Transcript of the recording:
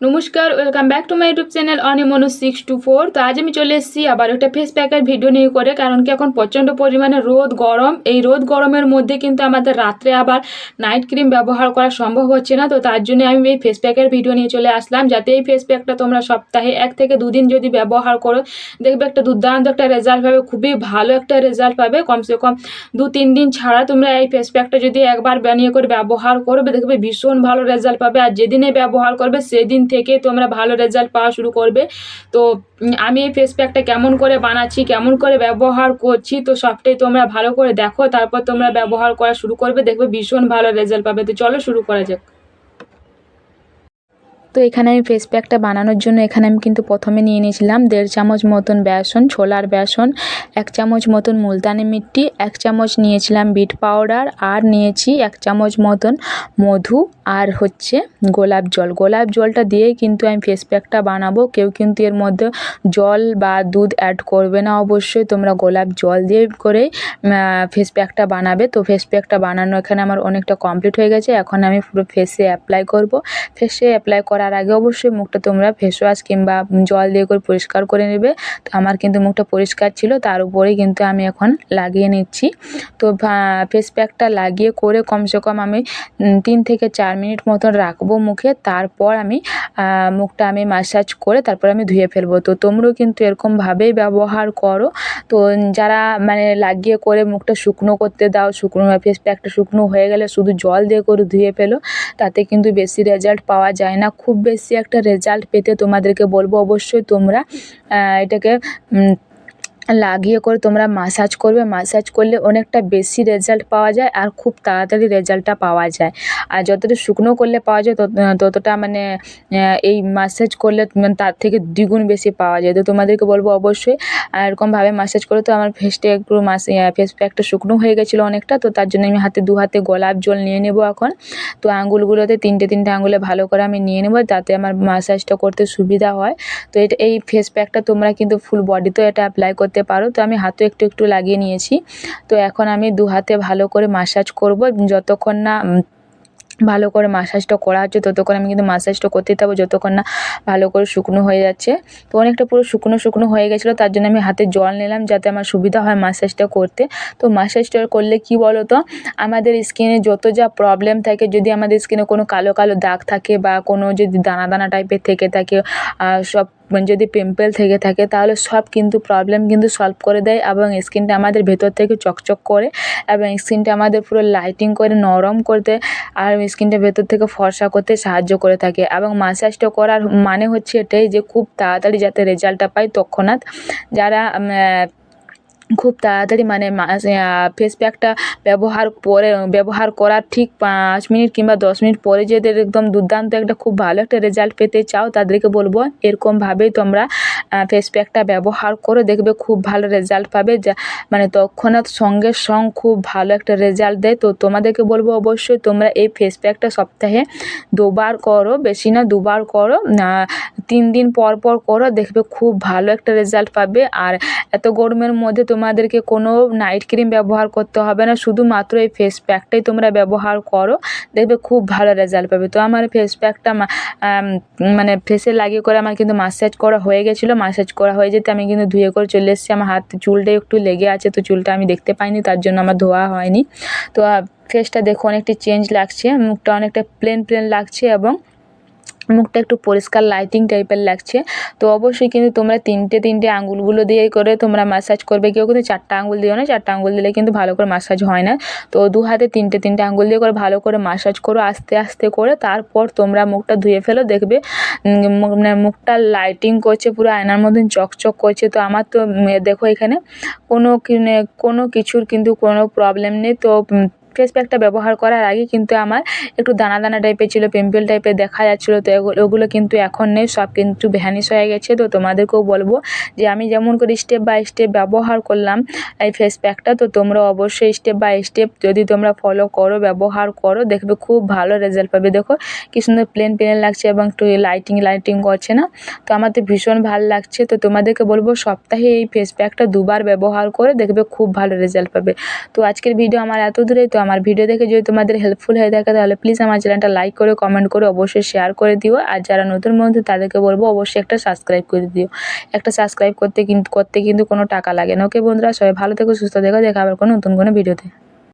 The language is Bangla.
নমস্কার welcome back to my YouTube channel অনিমনু six two four তো আজ আমি চলে এসেছি আবার একটা ফেস প্যাকের ভিডিও নিয়ে করে, কারণ কি এখন প্রচণ্ড পরিমাণে রোদ, গরম। এই রোদ, গরমের মধ্যে কিন্তু আমাদের রাত্রে আবার নাইট ক্রিম ব্যবহার করা সম্ভব হচ্ছে না। তো তার জন্য আমি এই ফেস প্যাকের ভিডিও নিয়ে চলে আসলাম, যাতে এই ফেস প্যাকটা তোমরা সপ্তাহে এক থেকে দুদিন যদি ব্যবহার করো, দেখবে একটা দুর্দান্ত একটা রেজাল্ট পাবে, খুবই ভালো একটা রেজাল্ট পাবে। কমসে কম দু তিন দিন ছাড়া তোমরা এই ফেস প্যাকটা যদি একবার বানিয়ে করে ব্যবহার করবে দেখবে ভীষণ ভালো রেজাল্ট পাবে। আর যেদিনে ব্যবহার করবে, সেদিন থেকে তোমরা ভালো রেজাল্ট পাওয়া শুরু করবে। তো আমি এই ফেস প্যাকটা কেমন করে বানাচ্ছি, কেমন করে ব্যবহার করছি, তো সবটাই তোমরা ভালো করে দেখো, তারপর তোমরা ব্যবহার করা শুরু করবে, দেখবে ভীষণ ভালো রেজাল্ট পাবে। তো চলো শুরু করা যাক। তো এখানে আমি ফেস প্যাকটা বানানোর জন্য এখানে আমি কিন্তু প্রথমে নিয়ে নিয়েছিলাম দেড় চামচ মতন বেসন, ছোলার বেসন, এক চামচ মতন মুলতানি মিট্টি, এক চামচ নিয়েছিলাম বিট পাউডার আর নিয়েছি এক চামচ মতন মধু আর হচ্ছে গোলাপ জল। গোলাপ জলটা দিয়েই কিন্তু আমি ফেস প্যাকটা বানাবো। কেউ কিন্তু এর মধ্যে জল বা দুধ অ্যাড করবে না অবশ্যই। তোমরা গোলাপ জল দিয়ে করেই ফেস প্যাকটা বানাবে। তো ফেস প্যাকটা বানানো এখানে আমার অনেকটা কমপ্লিট হয়ে গেছে। এখন আমি পুরো ফেসে অ্যাপ্লাই করব। ফেসে অ্যাপ্লাই করার আগে অবশ্যই মুখটা তোমরা ফেস ওয়াশ কিংবা জল দিয়ে করে পরিষ্কার করে নেবে। তো আমার কিন্তু মুখটা পরিষ্কার ছিল, তার উপরেই কিন্তু আমি এখন লাগিয়ে নিচ্ছি। তো ফেস প্যাকটা লাগিয়ে করে কমসে কম আমি তিন থেকে চার মিনিট মতন রাখব মুখে। তারপর আমি মুখটা আমি ম্যাসাজ করে তারপর আমি ধুয়ে ফেলব। তো তোমরাও কিন্তু এরকমভাবেই ব্যবহার করো। তো যারা মানে লাগিয়ে করে মুখটা শুকনো করতে দাও, শুকনো ফেস প্যাকটা শুকনো হয়ে গেলে শুধু জল দিয়ে করে ধুয়ে ফেলো, তাতে কিন্তু বেশি রেজাল্ট পাওয়া যায় না। খুব বেশি একটা রেজাল্ট পেতে তোমাদেরকে বলব। অবশ্যই তোমরা এটাকে লাগিয়ে করে তোমরা মাসাজ করবে। মাসাজ করলে অনেকটা বেশি রেজাল্ট পাওয়া যায় আর খুব তাড়াতাড়ি রেজাল্টটা পাওয়া যায়। আর যতটা শুকনো করলে পাওয়া যায়, তত ততটা মানে এই মাসাজ করলে মানে তার থেকে দ্বিগুণ বেশি পাওয়া যায়। তো তোমাদেরকে বলব অবশ্যই, আর এরকমভাবে মাসাজ করে তো আমার ফেসটা একটু মাস ফেস প্যাকটা শুকনো হয়ে গেছিল অনেকটা, তো তার জন্য আমি হাতে দু হাতে গোলাপ জল নিয়ে নেব এখন। তো আঙুলগুলোতে তিনটে তিনটে আঙুলে ভালো করে আমি নিয়ে নেব, যাতে আমার মাসাজটা করতে সুবিধা হয়। তো এটা এই ফেস প্যাকটা তোমরা কিন্তু ফুল বডিতেও এটা অ্যাপ্লাই করতে পারো। তো আমি হাতেও একটু একটু লাগিয়ে নিয়েছি। তো এখন আমি দু হাতে ভালো করে মাসাজ করব। যতক্ষণ না ভালো করে মাসাজটা করা হচ্ছে, ততক্ষণ আমি কিন্তু মাসাজটা করতে থাকব। যতক্ষণ না ভালো করে শুকনো হয়ে যাচ্ছে। তো অনেকটা পুরো শুকনো শুকনো হয়ে গেছিল, তার জন্য আমি হাতে জল নিলাম যাতে আমার সুবিধা হয় মাসাজটা করতে। তো মাসাজটা করলে কি বলো তো আমাদের স্কিনে যত যা প্রবলেম থাকে, যদি আমাদের স্কিনে কোনো কালো কালো দাগ থাকে বা কোনো যদি দানা দানা টাইপের থেকে থাকে সব যদি পিম্পল থেকে থাকে, তাহলে সব কিন্তু প্রবলেম কিন্তু সলভ করে দেয় এবং স্কিনটা আমাদের ভেতর থেকে চকচক করে এবং স্কিনটা আমাদের পুরো লাইটিং করে, নরম করতে আর স্কিনটা ভেতর থেকে ফর্সা করতে সাহায্য করে থাকে এবং মাসাজটা করার মানে হচ্ছে এটাই যে খুব তাড়াতাড়ি যাতে রেজাল্টটা পাই তৎক্ষণাৎ। যারা খুব তাড়াতাড়ি মানে ফেস প্যাকটা ব্যবহার পরে, ব্যবহার করার ঠিক পাঁচ মিনিট কিংবা দশ মিনিট পরে যাদের একদম দুর্দান্ত একটা খুব ভালো একটা রেজাল্ট পেতে চাও, তাদেরকে বলব এরকমভাবেই তোমরা ফেস প্যাকটা ব্যবহার করে দেখবে খুব ভালো রেজাল্ট পাবে। যা মানে তৎক্ষণাৎ সঙ্গে সঙ্গ খুব ভালো একটা রেজাল্ট দেয়। তো তোমাদেরকে বলব অবশ্যই তোমরা এই ফেস প্যাকটা সপ্তাহে দুবার করো, বেশি না দুবার করো তিন দিন পর পর করো, দেখবে খুব ভালো একটা রেজাল্ট পাবে। আর এত গরমের মধ্যে তোমাদেরকে কোনো নাইট ক্রিম ব্যবহার করতে হবে না। শুধুমাত্র এই ফেস প্যাকটাই তোমরা ব্যবহার করো। দেখবে খুব ভালো রেজাল্ট পাবে। তো আমার ফেস প্যাকটা মানে ফেসে লাগিয়ে করে আমার কিন্তু মাসাজ করা হয়ে গেছিল। মাসাজ করা হয়ে যেতে আমি কিন্তু ধুয়ে করে চলে এসেছি। আমার হাত চুলটা একটু লেগে আছে, তো চুলটা আমি দেখতে পাইনি, তার জন্য আমার ধোয়া হয়নি। তো ফেসটা দেখো অনেকটা চেঞ্জ লাগছে। মুখটা অনেকটা প্লেন প্লেন লাগছে এবং মুখটা একটু পরিষ্কার লাইটিং টাইপের লাগছে। তো অবশ্যই কিন্তু তোমরা তিনটে তিনটে আঙুলগুলো দিয়ে করে তোমরা ম্যাসাজ করবে। কেউ কিন্তু চারটা আঙুল দিও না, চারটা আঙুল দিলে কিন্তু ভালো করে ম্যাসাজ হয় না। তো দু হাতে তিনটে তিনটে আঙুল দিয়ে করে ভালো করে ম্যাসাজ করো, আস্তে আস্তে করে। তারপর তোমরা মুখটা ধুয়ে ফেলো, দেখবে মানে মুখটা লাইটিং করছে, পুরো আয়নার মতন চকচক করছে। তো আমার তো দেখো এখানে কোনো কিনে- কোনো কিছুর কিন্তু কোনো প্রবলেম নেই। তো ফেস প্যাকটা ব্যবহার করার আগে কিন্তু আমার একটু দানা দানা টাইপের ছিল পিম্পল টাইপের দেখা যাচ্ছিল, তো ওগুলো কিন্তু এখন নেই, সব কিন্তু ভ্যানিশ হয়ে গেছে। তো তোমাদেরকেও বলব যে আমি যেমন করে স্টেপ বাই স্টেপ ব্যবহার করলাম এই ফেস প্যাকটা তো তোমরা অবশ্যই স্টেপ বাই স্টেপ যদি তোমরা ফলো করো, ব্যবহার করো, দেখবে খুব ভালো রেজাল্ট পাবে। দেখো কি সুন্দর প্লেন প্লেন লাগছে এবং একটু লাইটিং লাইটিং করছে না? তো আমার তো ভীষণ ভালো লাগছে। তো তোমাদেরকে বলব সপ্তাহে এই ফেস প্যাকটা দুবার ব্যবহার করে দেখবে খুব ভালো রেজাল্ট পাবে। তো আজকের ভিডিও আমার এত দূরে, তো আমার ভিডিও দেখে যদি তোমাদের হেল্পফুল হয়ে থাকে, তাহলে প্লিজ আমার চ্যানেলটা লাইক করে কমেন্ট করে অবশ্যই শেয়ার করে দিও। আর যারা নতুন বন্ধু, তাদেরকে বলব অবশ্যই একটা সাবস্ক্রাইব করে দিও। একটা সাবস্ক্রাইব করতে কিন্তু করতে কিন্তু কোনো টাকা লাগে না। ওকে বন্ধুরা, সবাই ভালো থেকো, সুস্থ থেকো। দেখা আবার কোনো নতুন কোনো ভিডিওতে